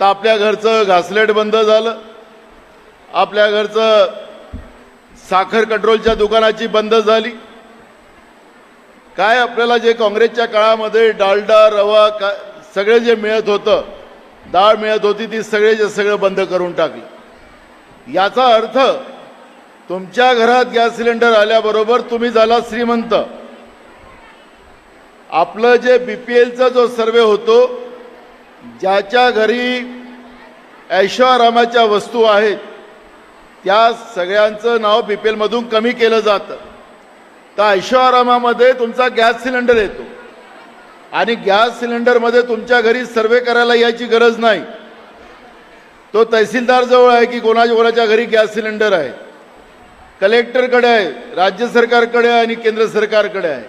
तर आपल्या घरचं घासलेट बंद झालं. आपल्या घरचं साखर कंट्रोलच्या दुकानाची बंद झाली. काय आपल्याला जे काँग्रेसच्या काळामध्ये डालडा रवा का सगळे जे मिळत होतं डाळ मिळत होती ती सगळे जे सगळं बंद करून टाकली. याचा अर्थ तुमच्या घरात गॅस सिलेंडर आल्याबरोबर तुम्ही झाला श्रीमंत. आपलं जे बी पी एलचा जो सर्वे होतो ज्याच्या घरी ऐश्वरामाच्या वस्तू आहेत त्या सगळ्यांचं नाव बी पी एलमधून कमी केलं जातं. तर ऐश्वरामामध्ये तुमचा गॅस सिलेंडर येतो. आणि गॅस सिलेंडरमध्ये तुमच्या घरी सर्वे करायला यायची गरज नाही. तो तहसीलदार जवळ आहे की कोणाच्या कोणाच्या घरी गॅस सिलेंडर आहे? कलेक्टरकडे आहे राज्य सरकारकडे आहे आणि केंद्र सरकारकडे आहे.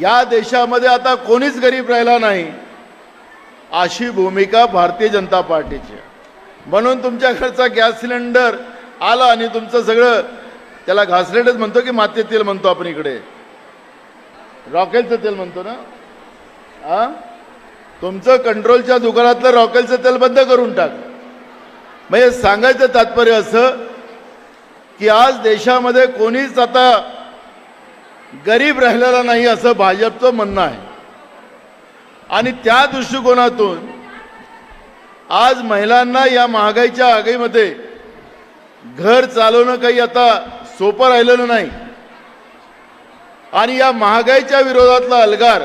या देशामध्ये आता कोणीच गरीब राहिला नाही. अशी भूमिका भारतीय जनता पार्टीची म्हणून तुमच्या घरचा गॅस सिलेंडर आला आणि तुमचं सगळं त्याला घासलेटच म्हणतो की माते तेल म्हणतो आपण इकडे. रॉकेलचं तेल म्हणतो ना? आ? तुमचं कंट्रोलच्या दुकानातलं रॉकेलचं तेल बंद करून टाक. म्हणजे सांगायचं तात्पर्य असं की आज देशामध्ये कोणीच आता गरीब राहिलेला नाही असं भाजपचं म्हणणं आहे. आणि त्या दृष्टिकोनातून आज महिलांना या महागाईच्या आगीमध्ये घर चालवणं काही आता सोपं राहिलेलं नाही. आणि या महागाईच्या विरोधातला अलगार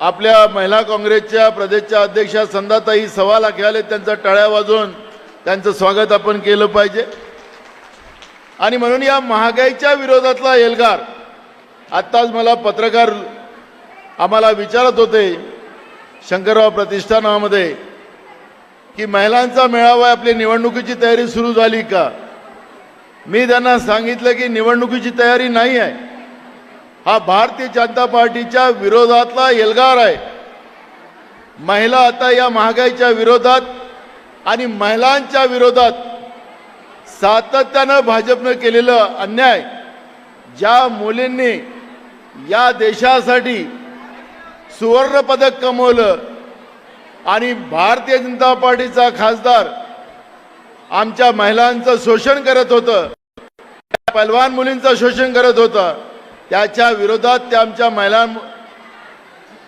आपल्या महिला काँग्रेसच्या प्रदेशच्या अध्यक्षा संधाताई सव्वा लाखेवाले त्यांचा टाळ्या वाजवून त्यांचं स्वागत आपण केलं पाहिजे. आणि म्हणून या महागाईच्या विरोधातला एल्गार आत्ताच मला पत्रकार आम्हाला विचारत होते शंकरराव प्रतिष्ठानामध्ये की महिलांचा मेळावा आहे, आपली निवडणुकीची तयारी सुरू झाली का? मी त्यांना सांगितलं की निवडणुकीची तयारी नाही आहे. हा भारतीय जनता पार्टीच्या विरोधातला एल्गार आहे. महिला आता या महागाईच्या विरोधात आणि महिलांच्या विरोधात सातत्यानं भाजपनं केलेलं अन्याय ज्या मुलींनी या देशासाठी सुवर्ण पदक कमवलं आणि भारतीय जनता पार्टीचा खासदार आमच्या महिलांचं शोषण करत होतं. पलवान मुलींचं शोषण करत होतं. त्याच्या विरोधात त्या आमच्या महिला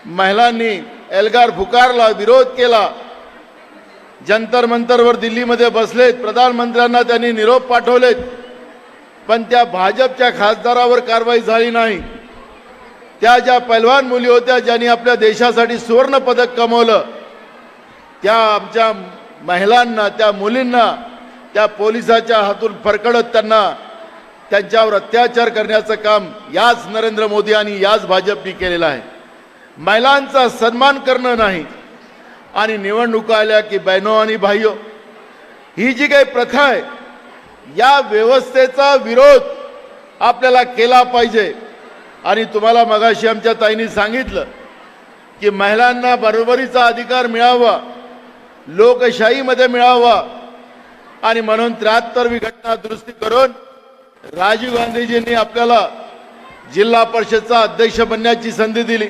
महिलांनी एल्गार फुकारला विरोध केला. जंतर मंतरवर दिल्लीमध्ये बसलेत. प्रधानमंत्र्यांना त्यांनी निरोप पाठवलेत. पण त्या भाजपच्या खासदारावर कारवाई झाली नाही. त्या ज्या पैलवान मुली होत्या ज्यांनी आपल्या देशासाठी सुवर्ण पदक कमवलं त्या आमच्या महिलांना त्या मुलींना त्या पोलिसाच्या हातून फरकडत त्यांना त्यांच्यावर अत्याचार करण्याचं काम याच नरेंद्र मोदी आणि याच भाजपनी केलेलं आहे. महिलांचा सन्मान करणं नाही आणि निवडणुका आल्या की बहिनो आणि भाईओ ही जी काही प्रथा आहे या व्यवस्थेचा विरोध आपल्याला केला पाहिजे. आणि तुम्हाला मगाशी आमच्या ताईंनी सांगितलं की महिलांना बरोबरीचा अधिकार मिळावा लोकशाहीमध्ये मिळावा आणि म्हणून त्र्याहत्तरवी घटना दुरुस्ती करून राजीव गांधीजींनी आपल्याला जिल्हा परिषदचा अध्यक्ष बनण्याची संधी दिली.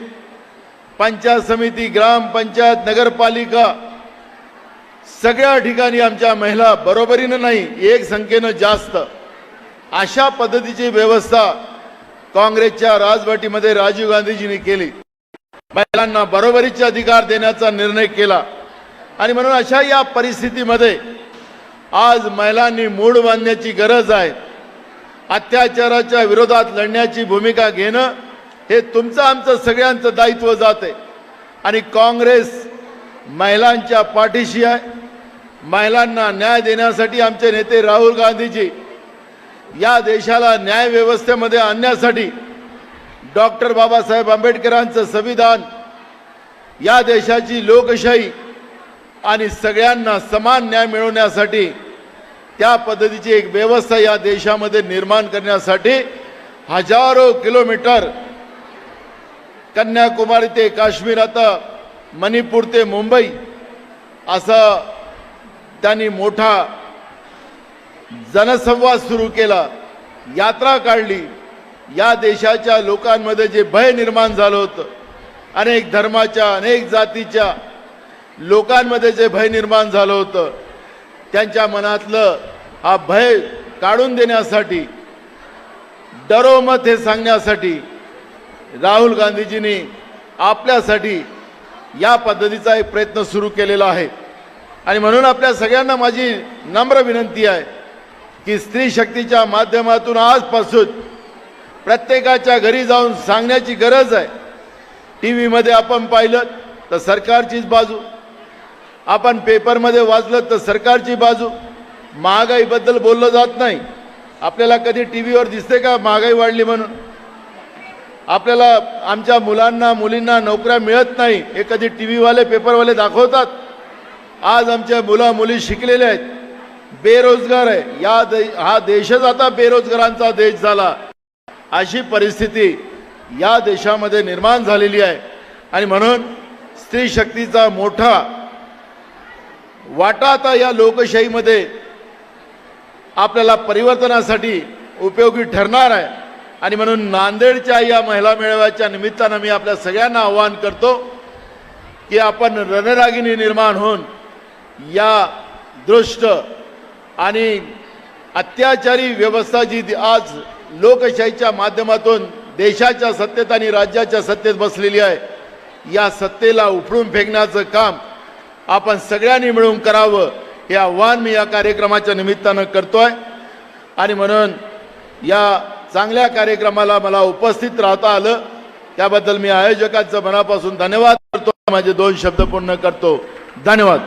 पंचायत समिती ग्रामपंचायत नगरपालिका सगळ्या ठिकाणी आमच्या महिला बरोबरीनं नाही एक संख्येनं जास्त. अशा पद्धतीची व्यवस्था काँग्रेसच्या राजवटीमध्ये राजीव गांधीजींनी केली. महिलांना बरोबरीचे अधिकार देण्याचा निर्णय केला. आणि म्हणून अशा या परिस्थितीमध्ये आज महिलांनी मूड बांधण्याची गरज आहे. अत्याचाराच्या विरोधात लढण्याची भूमिका घेणं हे तुमचं आमचं सगळ्यांचं दायित्व जाते. आणि काँग्रेस महिलांच्या पाठीशी आहे. महिलांना न्याय देण्यासाठी आमचे नेते राहुल गांधीजी या देशाला न्याय व्यवस्थेमध्ये आणण्यासाठी डॉक्टर बाबासाहेब आंबेडकरांचं संविधान या देशाची लोकशाही आणि सगळ्यांना समान न्याय मिळवण्यासाठी त्या पद्धतीची एक व्यवस्था या देशामध्ये निर्माण करण्यासाठी हजारो किलोमीटर कन्याकुमारी ते काश्मीर आता मणिपूर ते मुंबई असं त्यांनी मोठा जनसंवाद सुरू केला यात्रा काढली. या देशाच्या लोकांमध्ये जे भय निर्माण झालं होतं अनेक धर्माच्या अनेक जातीच्या लोकांमध्ये जे भय निर्माण झालं होतं त्यांच्या मनातलं हा भय काढून देण्यासाठी डरो मत हे सांगण्यासाठी राहुल गांधीजींनी आपल्यासाठी या पद्धतीचा एक प्रयत्न सुरू केलेला आहे. आणि म्हणून आपल्या सगळ्यांना माझी नम्र विनंती आहे की स्त्री शक्तीच्या माध्यमातून आजपासून प्रत्येकाच्या घरी जाऊन सांगण्याची गरज आहे. टी व्हीमध्ये आपण पाहिलं तर सरकारचीच बाजू. आपण पेपरमध्ये वाचलं तर सरकारची बाजू. महागाईबद्दल बोललं जात नाही. आपल्याला कधी टी व्हीवर दिसते का महागाई वाढली म्हणून? आपल्याला आमच्या मुलांना मुलींना नोकऱ्या मिळत नाही. हे कधी टी व्हीवाले पेपरवाले दाखवतात? आज आमच्या मुला मुली शिकलेल्या आहेत. बेरोजगार आहे. या दे हा देशच आता बेरोजगारांचा देश झाला. अशी परिस्थिती या देशामध्ये निर्माण झालेली आहे. आणि म्हणून स्त्री शक्तीचा मोठा वाटा आता या लोकशाहीमध्ये आपल्याला परिवर्तनासाठी उपयोगी ठरणार आहे. आणि म्हणून नांदेडच्या या महिला मेळाव्याच्या निमित्तानं मी आपल्या सगळ्यांना आवाहन करतो की आपण रणरागिणी निर्माण होऊन या दृष्ट आणि अत्याचारी व्यवस्था जी आज लोकशाहीच्या माध्यमातून देशाच्या सत्तेत आणि राज्याच्या सत्तेत बसलेली आहे या सत्तेला उफळून फेकण्याचं काम आपण सगळ्यांनी मिळून करावं हे आव्हान मी या कार्यक्रमाच्या निमित्तानं करतोय. आणि म्हणून या चांगल्या कार्यक्रमाला मला उपस्थित राहता आलं. त्याबद्दल मी आयोजकांचं मनापासून धन्यवाद करतो. माझे दोन शब्द पूर्ण करतो. धन्यवाद.